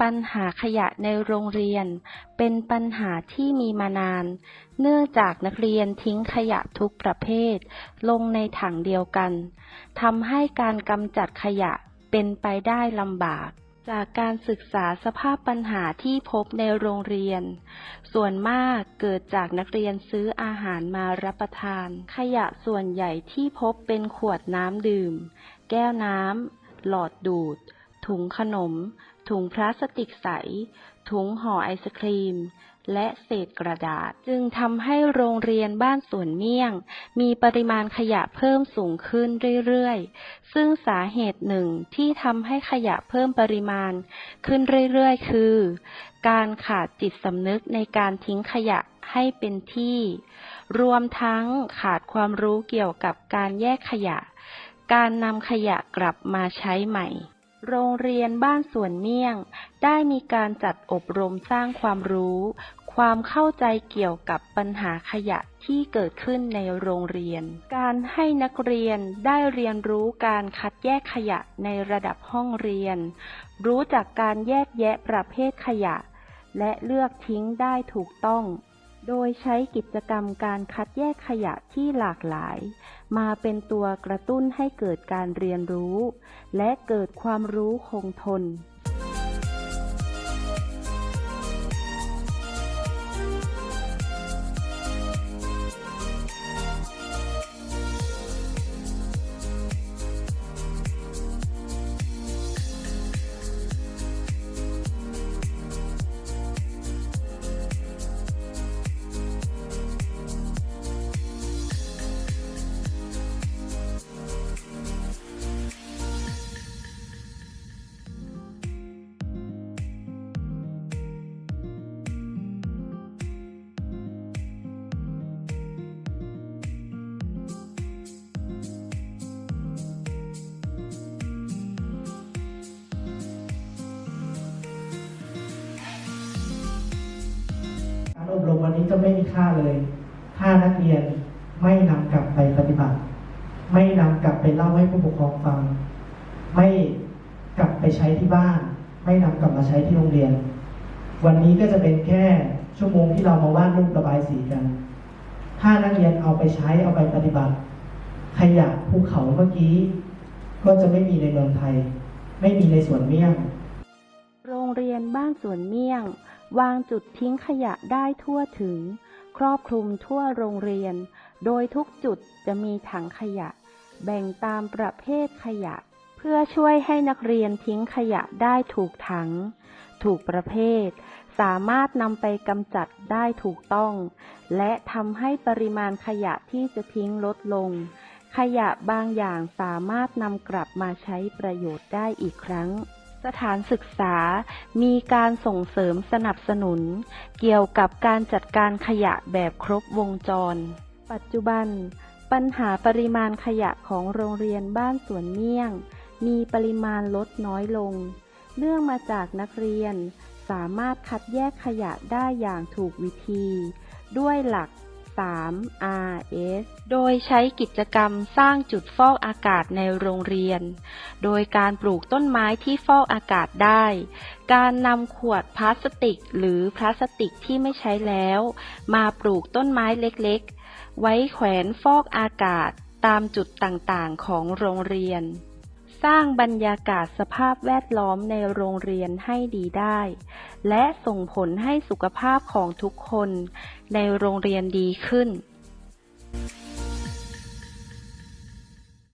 ปัญหาขยะในโรงเรียน เป็นปัญหาที่มีมานาน เนื่องจากนักเรียนทิ้งขยะทุกประเภท ลงในถังเดียวกันทำให้การกำจัดขยะเป็นไปได้ลำบาก จากการศึกษาสภาพปัญหาที่พบในโรงเรียน ส่วนมากเกิดจากนักเรียนซื้ออาหารมารับประทาน ขยะส่วนใหญ่ที่พบเป็นขวดน้ำดื่ม แก้วน้ำหลอดดูด ถุงขนม ถุงพลาสติกใส ถุงห่อไอศครีม และเศษกระดาษ จึงทำให้โรงเรียนบ้านสวนเมี่ยง มีปริมาณขยะเพิ่มสูงขึ้นเรื่อยๆ ซึ่งสาเหตุหนึ่งที่ทำให้ขยะเพิ่มปริมาณขึ้นเรื่อยๆ คือ การขาดจิตสำนึกในการทิ้งขยะให้เป็นที่ รวมทั้งขาดความรู้เกี่ยวกับการแยกขยะ การนำขยะกลับมาใช้ใหม่ โรงเรียนบ้านสวนเมี่ยง ได้มีการจัดอบรมสร้างความรู้ ความเข้าใจเกี่ยวกับปัญหาขยะที่เกิดขึ้นในโรงเรียน การให้นักเรียนได้เรียนรู้การคัดแยกขยะในระดับห้องเรียน รู้จักการแยกแยะประเภทขยะ และเลือกทิ้งได้ถูกต้อง โดยใช้กิจกรรมการคัดแยกขยะที่หลากหลาย มาเป็นตัวกระตุ้นให้เกิดการเรียนรู้ และเกิดความรู้คงทน อบรมวันนี้จะไม่มีค่าเลย ถ้านักเรียนไม่นำกลับไปปฏิบัติ ไม่นำกลับไปเล่าให้ผู้ปกครองฟัง ไม่กลับไปใช้ที่บ้าน ไม่นำกลับมาใช้ที่โรงเรียน วันนี้ก็จะเป็นแค่ชั่วโมงที่เรามาวาดรูประบายสีกัน ถ้านักเรียนเอาไปใช้เอาไปปฏิบัติ ขยะภูเขาเมื่อกี้ ก็จะไม่มีในเมืองไทย ไม่มีในสวนเมี่ยง โรงเรียนบ้านสวนเมี่ยง วางจุดทิ้งขยะได้ทั่วถึง ครอบคลุมทั่วโรงเรียน โดยทุกจุดจะมีถังขยะ แบ่งตามประเภทขยะ เพื่อช่วยให้นักเรียนทิ้งขยะได้ถูกถัง ถูกประเภท สามารถนำไปกำจัดได้ถูกต้อง และทำให้ปริมาณขยะที่จะทิ้งลดลง ขยะบางอย่างสามารถนำกลับมาใช้ประโยชน์ได้อีกครั้ง สถานศึกษามีการส่งเสริมสนับสนุน เกี่ยวกับการจัดการขยะแบบครบวงจร ปัจจุบัน ปัญหาปริมาณขยะของโรงเรียนบ้านสวนเมี่ยง มีปริมาณลดน้อยลง เนื่องมาจากนักเรียนสามารถคัดแยกขยะได้อย่างถูกวิธี ด้วยหลัก 3 RS โดยใช้กิจกรรมสร้างจุดฟอกอากาศในโรงเรียน โดยการปลูกต้นไม้ที่ฟอกอากาศได้ การนำขวดพลาสติกหรือพลาสติกที่ไม่ใช้แล้ว มาปลูกต้นไม้เล็กๆ ไว้แขวนฟอกอากาศตามจุดต่างๆ ของโรงเรียน สร้างบรรยากาศสภาพแวดล้อมในโรงเรียนให้ดีได้ และส่งผลให้สุขภาพของทุกคนในโรงเรียนดีขึ้น